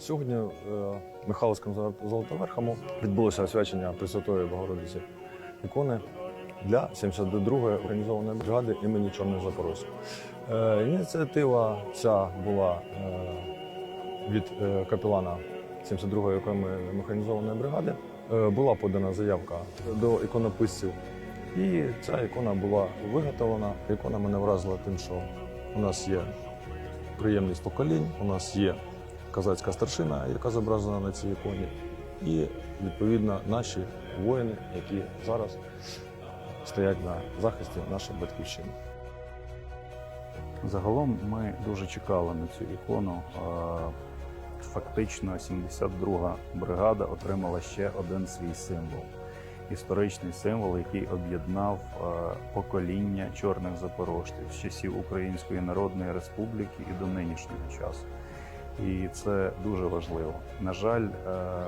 Сьогодні е, в Золотоверхому відбулося освячення Пресвятої Богородиці ікони для 72-ї організованої бригади імені Чорних Запорожців. Е, Ініціатива ця була е, від капелана 72-ї окремої механізованої бригади. Була подана заявка до іконописців, і ця ікона була виготовлена. Ікона мене вразила тим, що у нас є приємність поколінь, у нас є казацька старшина, яка зображена на цій іконі, і відповідно наші воїни, які зараз стоять на захисті нашої батьківщини. Загалом ми дуже чекали на цю ікону. Е, Фактично, 72-га бригада отримала ще один свій символ історичний символ, який об'єднав е, покоління чорних запорожців з часів Української Народної Республіки і до нинішнього часу. І це дуже важливо. На жаль, е,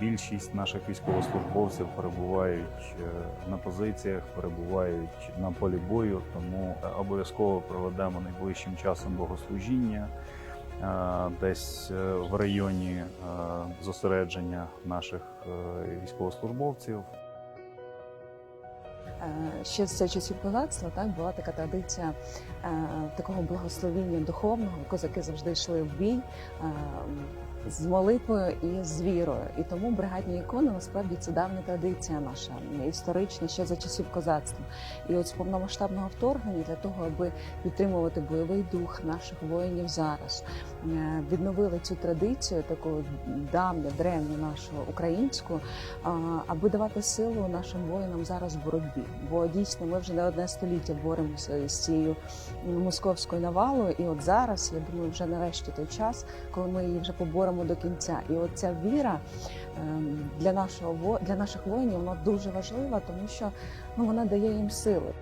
більшість наших військовослужбовців перебувають е, на позиціях, перебувають на полі бою, тому е, обов'язково проведемо найближчим часом богослужіння десь в районі зосередження наших військовослужбовців. Е, Ще з часів козацтва так була така традиція е, такого благословіння духовного. Козаки завжди йшли в бій е, з молитвою і з вірою. І тому бригадні ікони насправді це давня традиція наша історична ще за часів козацтва. І от з повномасштабного вторгнення для того, аби підтримувати бойовий дух наших воїнів зараз, е, відновили цю традицію, таку давню, древню нашу українську, аби давати силу нашим воїнам зараз в боротьбі. Бо дійсно ми вже не одне століття боремося з цією московською навалою. І от зараз, я думаю, вже нарешті той час, коли ми її вже поборемо до кінця. І от ця віра ем, для нашого для наших воїнів вона дуже важлива, тому що ну вона дає їм сили.